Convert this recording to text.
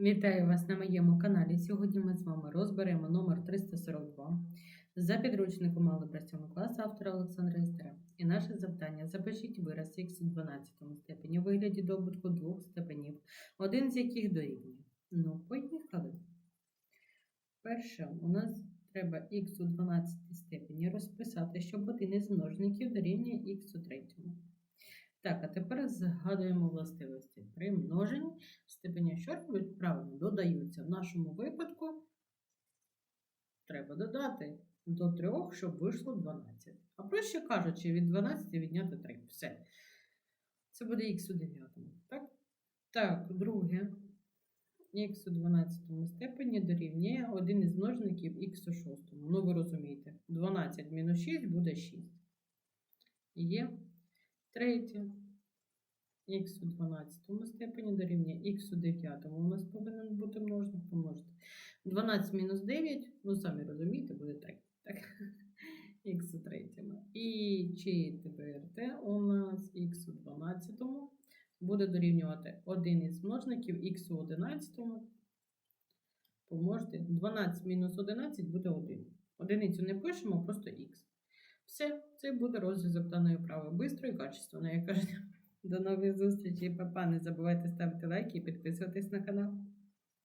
Вітаю вас на моєму каналі. Сьогодні ми з вами розберемо номер 342 за підручником Алгебра 7 класу автора Олександра Істера. І наше завдання запишіть вираз х у 12 степені у вигляді добутку двох степенів, один з яких дорівнює. Ну, поїхали. Перше, у нас треба х у 12 степені розписати, щоб один із множників дорівнює х у третьому. Так, а тепер згадуємо властивості. При множенні степені що роблять? Правильно, додаються. В нашому випадку треба додати до 3, щоб вийшло 12. А проще кажучи, від 12 відняти 3. Все. Це буде х у 9. Так? Так, друге. Х у 12 степені дорівнює один із множників х у 6. Ну, ви розумієте, 12 мінус 6 буде 6. Є. Третє. Х у 12 степені дорівнює х у 9 у нас повинен бути множник помножити. 12 мінус 9, ну самі розумієте, буде 3. Так? Х у третьому. І четверте у нас х у 12 буде дорівнювати один із множників х у 11 помножити. 12 мінус 11 буде 1. Одиницю не пишемо, просто х. Все, це буде розв'язок даної вправи. Бистро і качественно, як кажуть. До нових зустрічей, папа. Не забувайте ставити лайки і підписуватись на канал.